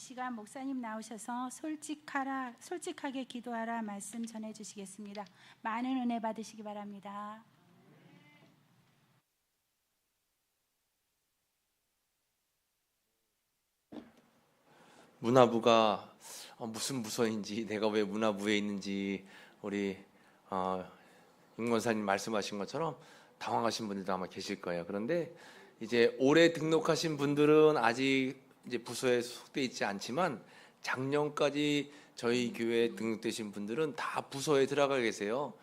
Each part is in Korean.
시간 목사님 나오셔서 솔직하라 솔직하게 기도하라 말씀 전해 주시겠습니다. 많은 은혜 받으시기 바랍니다. 문화부가 어, 무슨 부서인지 내가 왜 문화부에 있는지 우리 어, 윤권사님 말씀하신 것처럼 당황하신 분들도 아마 계실 거예요. 그런데 이제 올해 등록하신 분들은 아직 이제 부서에 소속돼 있지 않지만 작년까지 저희 교회에 등록되신 분들은 다 부서에 들어가 계세요.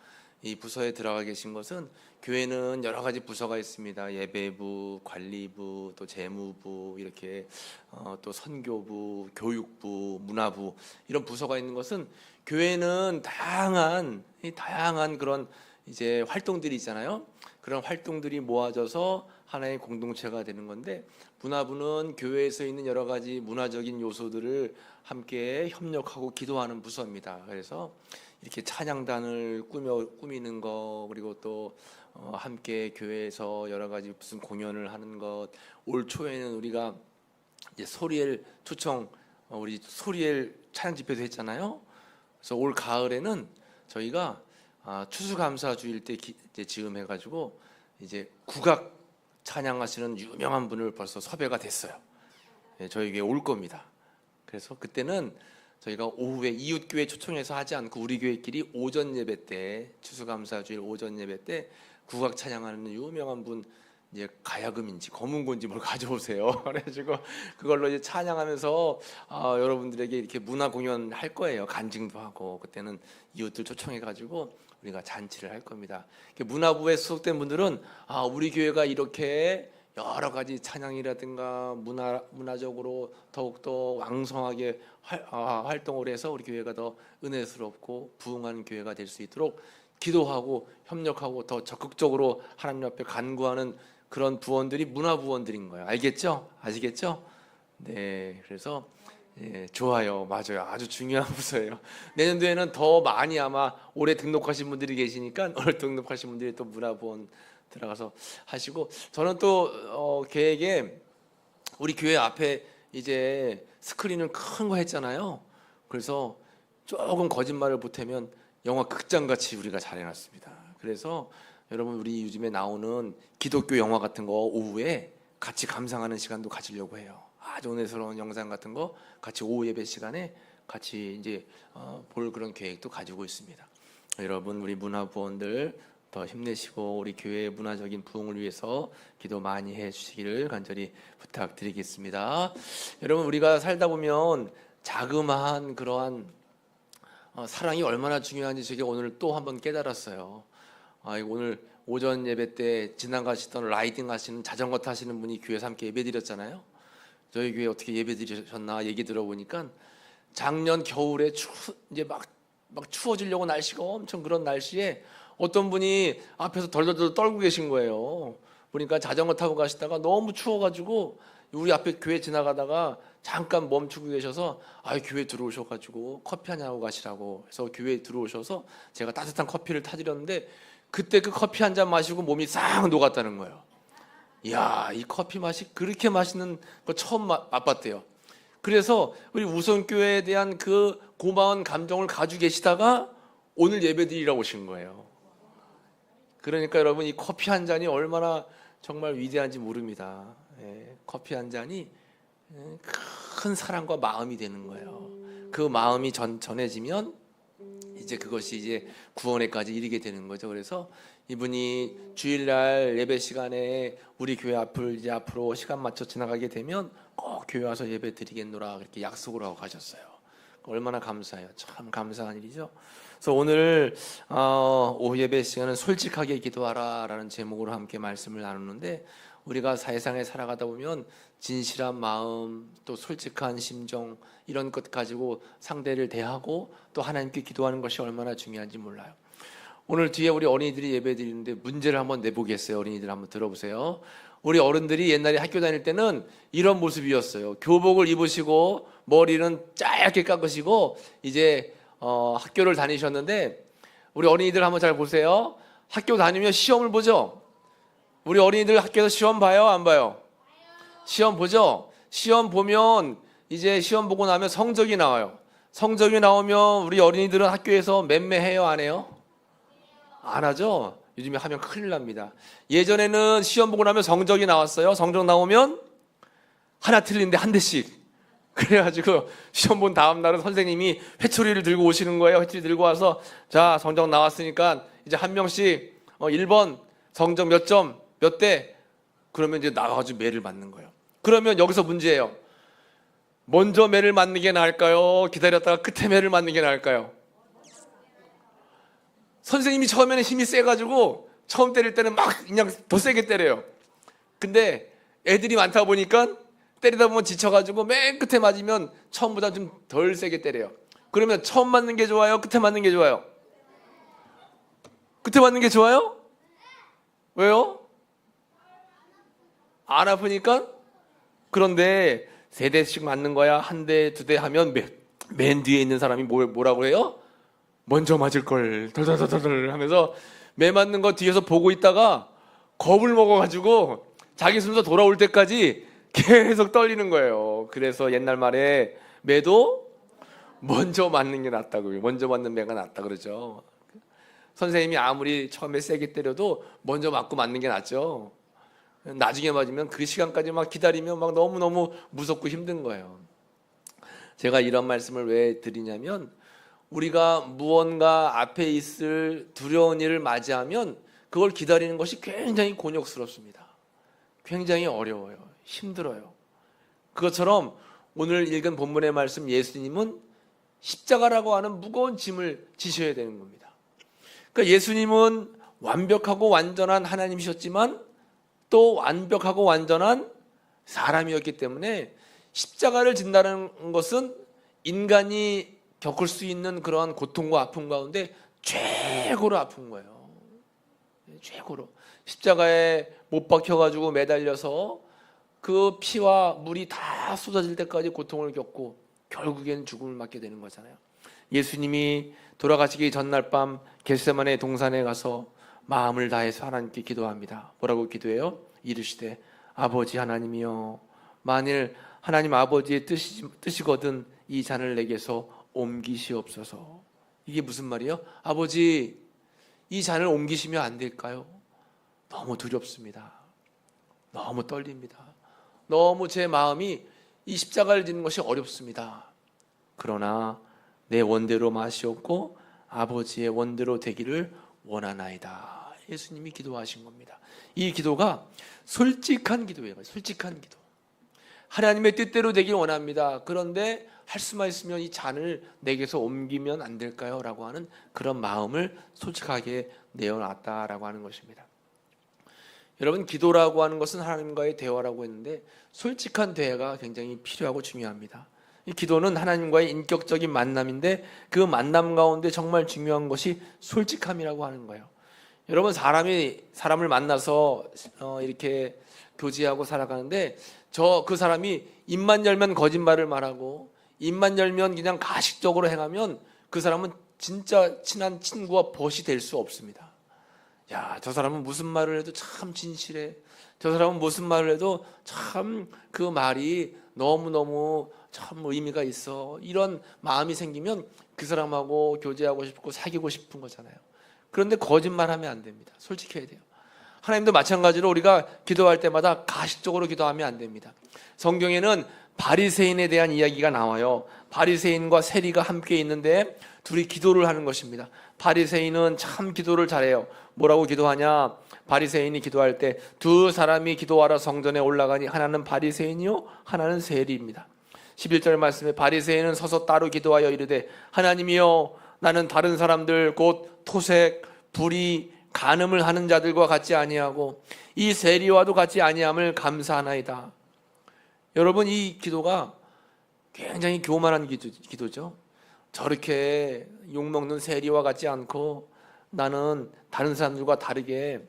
이 부서에 들어가 계신 것은 교회는 여러 가지 부서가 있습니다. 예배부, 관리부, 또 재무부 이렇게 어, 또 선교부, 교육부, 문화부 이런 부서가 있는 것은 교회는 다양한 이 다양한 그런 이제 활동들이 있잖아요. 그런 활동들이 모아져서 하나의 공동체가 되는 건데 문화부는 교회에서 있는 여러 가지 문화적인 요소들을 함께 협력하고 기도하는 부서입니다. 그래서 이렇게 찬양단을 꾸며 꾸미는 거 그리고 또 어, 함께 교회에서 여러 가지 무슨 공연을 하는 것 올 초에는 우리가 이제 소리엘 초청 어, 우리 소리엘 찬양 집회도 했잖아요. 그래서 올 가을에는 저희가 아, 추수감사주일 때 기, 이제 지금 해가지고 이제 국악 찬양하시는 유명한 분을 벌써 섭외가 됐어요. 예, 교회 올 겁니다. 그래서 그때는 저희가 오후에 이웃 교회 초청해서 하지 않고 우리 교회끼리 오전 예배 때 추수감사주일 오전 예배 때 국악 찬양하는 유명한 분 이제 가야금인지 검은고인지 뭘 가져오세요. 그래가지고 그걸로 이제 찬양하면서 아, 여러분들에게 이렇게 문화 공연 할 거예요. 간증도 하고 그때는 이웃들 초청해가지고 우리가 잔치를 할 겁니다. 문화부에 소속된 분들은 아 우리 교회가 이렇게 여러 가지 찬양이라든가 문화 문화적으로 더욱 더 왕성하게 활, 아, 활동을 해서 우리 교회가 더 은혜스럽고 부흥하는 교회가 될 수 있도록 기도하고 협력하고 더 적극적으로 하나님 앞에 간구하는 그런 부원들이 문화 부원들인 거예요. 알겠죠? 아시겠죠? 네, 그래서 예, 좋아요. 맞아요. 아주 중요한 부서예요. 내년도에는 더 많이 아마 올해 등록하신 분들이 계시니까 올 등록하신 분들이 또 문화부원 들어가서 하시고 저는 또 어, 계획에 우리 교회 앞에 이제 스크린을 큰 거 했잖아요. 그래서 조금 거짓말을 보태면 영화 극장 같이 우리가 잘 해놨습니다. 그래서 여러분 우리 요즘에 나오는 기독교 영화 같은 거 오후에 같이 감상하는 시간도 가지려고 해요. 아주 은혜스러운 영상 같은 거 같이 오후 예배 시간에 같이 이제 어, 볼 그런 계획도 가지고 있습니다. 여러분 우리 문화부원들 더 힘내시고 우리 교회의 문화적인 부흥을 위해서 기도 많이 해 주시기를 간절히 부탁드리겠습니다. 여러분 우리가 살다 보면 자그마한 그러한 어, 사랑이 얼마나 중요한지 제가 오늘 또 한번 깨달았어요. 아, 오늘 오전 예배 때 지나가시던 라이딩 하시는 자전거 타시는 분이 교회에서 함께 예배 드렸잖아요. 저희 교회 어떻게 예배 드리셨나 얘기 들어보니까 작년 겨울에 추, 이제 막, 막 추워지려고 날씨가 엄청 그런 날씨에 어떤 분이 앞에서 덜덜덜 떨고 계신 거예요. 보니까 자전거 타고 가시다가 너무 추워가지고 우리 앞에 교회 지나가다가 잠깐 멈추고 계셔서 아 교회 들어오셔가지고 커피 한 잔 하고 가시라고 해서 교회 들어오셔서 제가 따뜻한 커피를 타드렸는데 그때 그 커피 한 잔 마시고 몸이 싹 녹았다는 거예요. 이야 이 커피 맛이 그렇게 맛있는 거 처음 마- 맛봤대요. 그래서 우리 우선교회에 대한 그 고마운 감정을 가지고 계시다가 오늘 예배드리라고 오신 거예요. 그러니까 여러분 이 커피 한 잔이 얼마나 정말 위대한지 모릅니다. 예, 커피 한 잔이 예, 큰 사랑과 마음이 되는 거예요. 그 마음이 전, 전해지면 이제 그것이 이제 구원에까지 이르게 되는 거죠. 그래서 이분이 주일날 예배 시간에 우리 교회 앞을 이제 앞으로 시간 맞춰 지나가게 되면 꼭 교회 와서 예배 드리겠노라 그렇게 약속을 하고 가셨어요. 얼마나 감사해요. 참 감사한 일이죠. 그래서 오늘 어, 오후 예배 시간은 솔직하게 기도하라라는 제목으로 함께 말씀을 나누는데 우리가 세상에 살아가다 보면 진실한 마음 또 솔직한 심정 이런 것 가지고 상대를 대하고 또 하나님께 기도하는 것이 얼마나 중요한지 몰라요. 오늘 뒤에 우리 어린이들이 예배 드리는데 문제를 한번 내보겠어요. 어린이들 한번 들어보세요. 우리 어른들이 옛날에 학교 다닐 때는 이런 모습이었어요. 교복을 입으시고 머리는 짧게 깎으시고 이제 어, 학교를 다니셨는데 우리 어린이들 한번 잘 보세요. 학교 다니면 시험을 보죠. 우리 어린이들 학교에서 시험 봐요, 안 봐요? 시험 보죠. 시험 보면 이제 시험 보고 나면 성적이 나와요. 성적이 나오면 우리 어린이들은 학교에서 맴매해요, 안 해요? 안 하죠? 요즘에 하면 큰일 납니다. 예전에는 시험 보고 나면 성적이 나왔어요. 성적 나오면 하나 틀린데 한 대씩. 그래가지고 시험 본 다음 날은 선생님이 회초리를 들고 오시는 거예요. 회초리 들고 와서 자 성적 나왔으니까 이제 한 명씩 어, 1번 성적 몇 점, 몇 대. 그러면 이제 나와가지고 매를 맞는 거예요. 그러면 여기서 문제예요. 먼저 매를 맞는 게 나을까요? 기다렸다가 끝에 매를 맞는 게 나을까요? 선생님이 처음에는 힘이 세가지고 처음 때릴 때는 막 그냥 더 세게 때려요. 근데 애들이 많다 보니까 때리다 보면 지쳐가지고 맨 끝에 맞으면 처음보다 좀 덜 세게 때려요. 그러면 처음 맞는 게 좋아요? 끝에 맞는 게 좋아요? 끝에 맞는 게 좋아요? 왜요? 안 아프니까? 그런데 세 대씩 맞는 거야. 한 대, 두 대 하면 맨, 맨 뒤에 있는 사람이 뭐, 뭐라고 해요? 먼저 맞을 걸 덜덜덜덜 하면서 매 맞는 거 뒤에서 보고 있다가 겁을 먹어가지고 자기 순서 돌아올 때까지 계속 떨리는 거예요. 그래서 옛날 말에 매도 먼저 맞는 게 낫다고요. 먼저 맞는 매가 낫다 그러죠. 선생님이 아무리 처음에 세게 때려도 먼저 맞고 맞는 게 낫죠. 나중에 맞으면 그 시간까지 막 기다리면 막 너무너무 무섭고 힘든 거예요. 제가 이런 말씀을 왜 드리냐면 우리가 무언가 앞에 있을 두려운 일을 맞이하면 그걸 기다리는 것이 굉장히 곤욕스럽습니다. 굉장히 어려워요. 힘들어요. 그것처럼 오늘 읽은 본문의 말씀 예수님은 십자가라고 하는 무거운 짐을 지셔야 되는 겁니다. 그러니까 예수님은 완벽하고 완전한 하나님이셨지만 또 완벽하고 완전한 사람이었기 때문에 십자가를 진다는 것은 인간이 겪을 수 있는 그러한 고통과 아픔 가운데 최고로 아픈 거예요. 최고로 십자가에 못 박혀 가지고 매달려서 그 피와 물이 다 쏟아질 때까지 고통을 겪고 결국엔 죽음을 맞게 되는 거잖아요. 예수님이 돌아가시기 전날 밤 겟세만의 동산에 가서 마음을 다해서 하나님께 기도합니다. 뭐라고 기도해요? 이르시되 아버지 하나님이여 만일 하나님 아버지의 뜻이, 뜻이거든 이 잔을 내게서 옮기시옵소서. 이게 무슨 말이에요? 아버지 이 잔을 옮기시면 안 될까요? 너무 두렵습니다. 너무 떨립니다. 너무 제 마음이 이 십자가를 지는 것이 어렵습니다. 그러나 내 원대로 마시옵고 아버지의 원대로 되기를 원하나이다. 예수님이 기도하신 겁니다. 이 기도가 솔직한 기도예요. 솔직한 기도. 하나님의 뜻대로 되길 원합니다. 그런데 할 수만 있으면 이 잔을 내게서 옮기면 안 될까요? 라고 하는 그런 마음을 솔직하게 내어놨다라고 하는 것입니다. 여러분 기도라고 하는 것은 하나님과의 대화라고 했는데 솔직한 대화가 굉장히 필요하고 중요합니다. 이 기도는 하나님과의 인격적인 만남인데 그 만남 가운데 정말 중요한 것이 솔직함이라고 하는 거예요. 여러분 사람이 사람을 만나서 어, 이렇게 교제하고 살아가는데 저 그 사람이 입만 열면 거짓말을 말하고 입만 열면 그냥 가식적으로 행하면 그 사람은 진짜 친한 친구와 벗이 될 수 없습니다. 야, 저 사람은 무슨 말을 해도 참 진실해. 저 사람은 무슨 말을 해도 참 그 말이 너무너무 참 의미가 있어. 이런 마음이 생기면 그 사람하고 교제하고 싶고 사귀고 싶은 거잖아요. 그런데 거짓말하면 안 됩니다. 솔직해야 돼요. 하나님도 마찬가지로 우리가 기도할 때마다 가식적으로 기도하면 안 됩니다. 성경에는 바리새인에 대한 이야기가 나와요. 바리새인과 세리가 함께 있는데 둘이 기도를 하는 것입니다. 바리새인은 참 기도를 잘해요. 뭐라고 기도하냐? 바리새인이 기도할 때 두 사람이 기도하러 성전에 올라가니 하나는 바리새인이요 하나는 세리입니다. 11절 말씀에 바리새인은 서서 따로 기도하여 이르되 하나님이여 나는 다른 사람들 곧 토색, 불의, 간음을 하는 자들과 같이 아니하고 이 세리와도 같이 아니함을 감사하나이다. 여러분 이 기도가 굉장히 교만한 기도, 기도죠. 저렇게 욕먹는 세리와 같지 않고 나는 다른 사람들과 다르게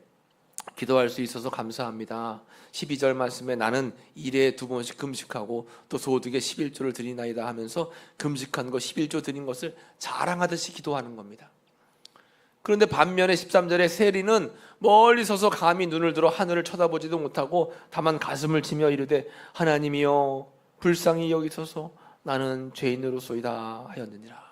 기도할 수 있어서 감사합니다. 12절 말씀에 나는 일에 두 번씩 금식하고 또 소득에 11조를 드리나이다 하면서 금식한 거 11조 드린 것을 자랑하듯이 기도하는 겁니다. 그런데 반면에 13절에 세리는 멀리 서서 감히 눈을 들어 하늘을 쳐다보지도 못하고 다만 가슴을 치며 이르되 하나님이여 불쌍히 여기소서 나는 죄인으로소이다 하였느니라.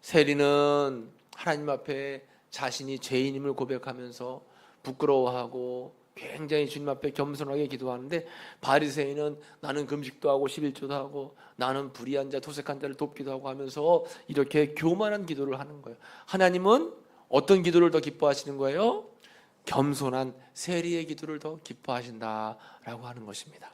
세리는 하나님 앞에 자신이 죄인임을 고백하면서 부끄러워하고 굉장히 주님 앞에 겸손하게 기도하는데 바리새인은 나는 금식도 하고 11조도 하고 나는 불의한 자 도색한 자를 돕기도 하고 하면서 이렇게 교만한 기도를 하는 거예요. 하나님은 어떤 기도를 더 기뻐하시는 거예요? 겸손한 세리의 기도를 더 기뻐하신다라고 하는 것입니다.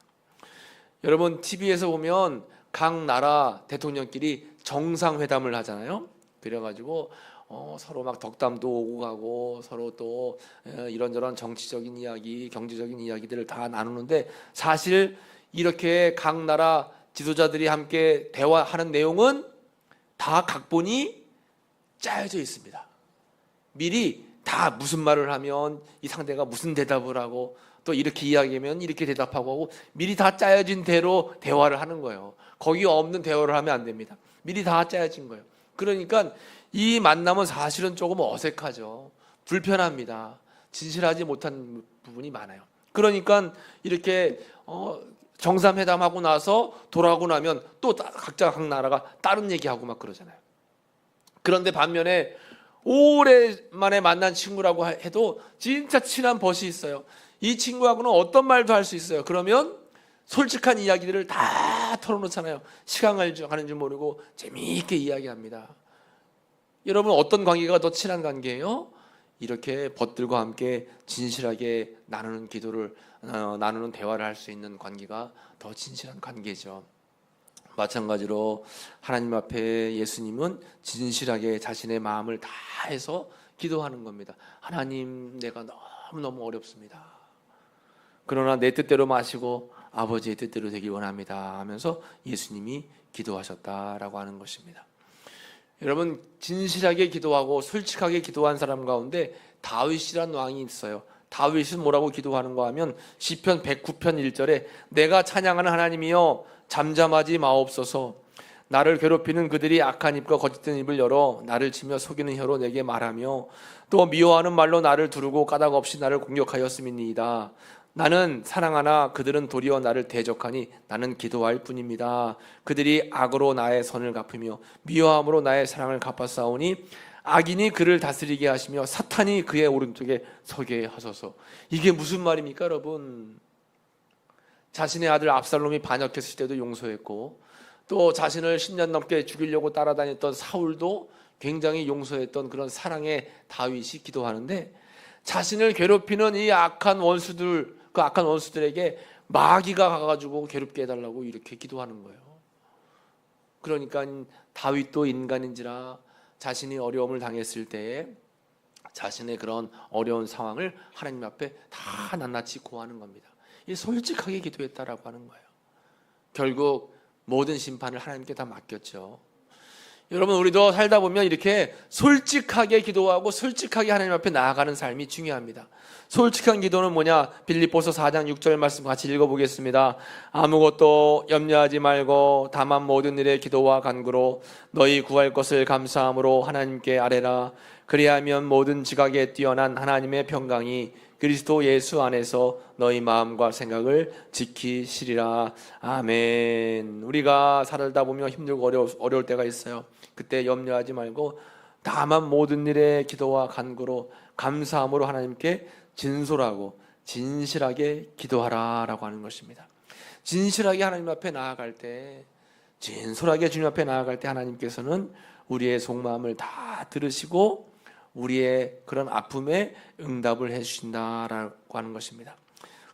여러분 TV에서 보면 각 나라 대통령끼리 정상회담을 하잖아요. 그래가지고 어, 서로 막 덕담도 오고 가고 서로 또 에, 이런저런 정치적인 이야기, 경제적인 이야기들을 다 나누는데 사실 이렇게 각 나라 지도자들이 함께 대화하는 내용은 다 각본이 짜여져 있습니다. 미리 다 무슨 말을 하면 이 상대가 무슨 대답을 하고 또 이렇게 이야기하면 이렇게 대답하고 하고 미리 다 짜여진 대로 대화를 하는 거예요. 거기 없는 대화를 하면 안 됩니다. 미리 다 짜여진 거예요. 그러니까 이 만남은 사실은 조금 어색하죠. 불편합니다. 진실하지 못한 부분이 많아요. 그러니까 이렇게 어, 정상회담하고 나서 돌아오고 나면 또 다- 각자 각 나라가 다른 얘기하고 막 그러잖아요. 그런데 반면에 오랜만에 만난 친구라고 하- 해도 진짜 친한 벗이 있어요. 이 친구하고는 어떤 말도 할 수 있어요. 그러면 솔직한 이야기들을 다 털어놓잖아요. 시간을 가는 줄 모르고 재미있게 이야기합니다. 여러분 어떤 관계가 더 친한 관계예요? 이렇게 벗들과 함께 진실하게 나누는 기도를 어, 나누는 대화를 할 수 있는 관계가 더 진실한 관계죠. 마찬가지로 하나님 앞에 예수님은 진실하게 자신의 마음을 다해서 기도하는 겁니다. 하나님, 내가 너무 너무 어렵습니다. 그러나 내 뜻대로 마시고 아버지의 뜻대로 되길 원합니다. 하면서 예수님이 기도하셨다라고 하는 것입니다. 여러분 진실하게 기도하고 솔직하게 기도한 사람 가운데 다윗이란 왕이 있어요. 다윗은 뭐라고 기도하는가 하면 시편 109편 1절에 내가 찬양하는 하나님이여 잠잠하지 마옵소서 나를 괴롭히는 그들이 악한 입과 거짓된 입을 열어 나를 치며 속이는 혀로 내게 말하며 또 미워하는 말로 나를 두르고 까닭 없이 나를 공격하였음이니이다. 나는 사랑하나 그들은 도리어 나를 대적하니 나는 기도할 뿐입니다. 그들이 악으로 나의 선을 갚으며 미워함으로 나의 사랑을 갚아싸우니 악인이 그를 다스리게 하시며 사탄이 그의 오른쪽에 서게 하소서. 이게 무슨 말입니까, 여러분? 자신의 아들 압살롬이 반역했을 때도 용서했고 또 자신을 10년 넘게 죽이려고 따라다녔던 사울도 굉장히 용서했던 그런 사랑의 다윗이 기도하는데 자신을 괴롭히는 이 악한 원수들 그 악한 원수들에게 마귀가 가가지고 괴롭게 해달라고 이렇게 기도하는 거예요. 그러니까 다윗도 인간인지라 자신이 어려움을 당했을 때에 자신의 그런 어려운 상황을 하나님 앞에 다 낱낱이 고하는 겁니다. 이 솔직하게 기도했다라고 하는 거예요. 결국 모든 심판을 하나님께 다 맡겼죠. 여러분 우리도 살다 보면 이렇게 솔직하게 기도하고 솔직하게 하나님 앞에 나아가는 삶이 중요합니다. 솔직한 기도는 뭐냐? 빌립보서 4장 6절 말씀 같이 읽어보겠습니다. 아무것도 염려하지 말고 다만 모든 일에 기도와 간구로 너희 구할 것을 감사함으로 하나님께 아뢰라. 그리하면 모든 지각에 뛰어난 하나님의 평강이 그리스도 예수 안에서 너희 마음과 생각을 지키시리라. 아멘. 우리가 살다 보면 힘들고 어려, 어려울 때가 있어요. 그때 염려하지 말고 다만 모든 일에 기도와 간구로 감사함으로 하나님께 진솔하고 진실하게 기도하라라고 하는 것입니다. 진실하게 하나님 앞에 나아갈 때 진솔하게 주님 앞에 나아갈 때 하나님께서는 우리의 속마음을 다 들으시고 우리의 그런 아픔에 응답을 해 주신다라고 하는 것입니다.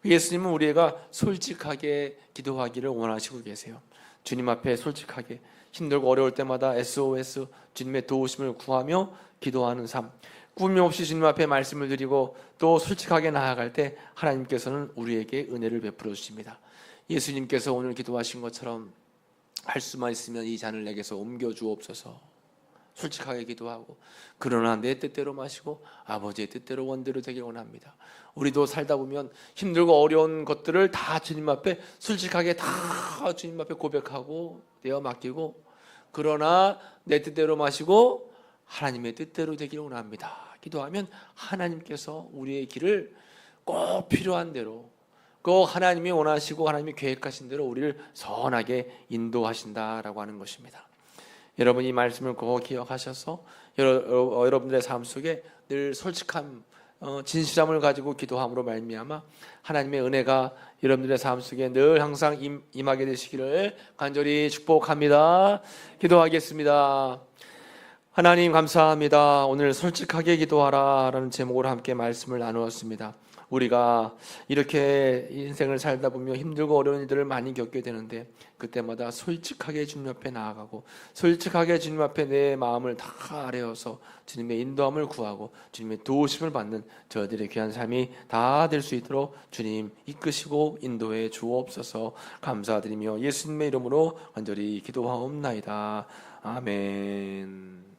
예수님은 우리가 솔직하게 기도하기를 원하시고 계세요. 주님 앞에 솔직하게 힘들고 어려울 때마다 SOS 주님의 도우심을 구하며 기도하는 삶. 꾸밈 없이 주님 앞에 말씀을 드리고 또 솔직하게 나아갈 때 하나님께서는 우리에게 은혜를 베풀어 주십니다. 예수님께서 오늘 기도하신 것처럼 할 수만 있으면 이 잔을 내게서 옮겨 주옵소서. 솔직하게 기도하고 그러나 내 뜻대로 마시고 아버지의 뜻대로 원대로 되길 원합니다. 우리도 살다 보면 힘들고 어려운 것들을 다 주님 앞에 솔직하게 다 주님 앞에 고백하고 내어 맡기고 그러나 내 뜻대로 마시고 하나님의 뜻대로 되길 원합니다. 기도하면 하나님께서 우리의 길을 꼭 필요한 대로 꼭 하나님이 원하시고 하나님이 계획하신 대로 우리를 선하게 인도하신다라고 하는 것입니다. 여러분 이 말씀을 꼭 기억하셔서 여러, 어, 여러분들의 삶 속에 늘 솔직함, 어, 진실함을 가지고 기도함으로 말미암아 하나님의 은혜가 여러분들의 삶 속에 늘 항상 임, 임하게 되시기를 간절히 축복합니다. 기도하겠습니다. 하나님 감사합니다. 오늘 솔직하게 기도하라 라는 제목으로 함께 말씀을 나누었습니다. 우리가 이렇게 인생을 살다 보면 힘들고 어려운 일들을 많이 겪게 되는데 그때마다 솔직하게 주님 앞에 나아가고 솔직하게 주님 앞에 내 마음을 다 아뢰어서 주님의 인도함을 구하고 주님의 도우심을 받는 저들의 귀한 삶이 다 될 수 있도록 주님 이끄시고 인도해 주옵소서 감사드리며 예수님의 이름으로 간절히 기도하옵나이다. 아멘.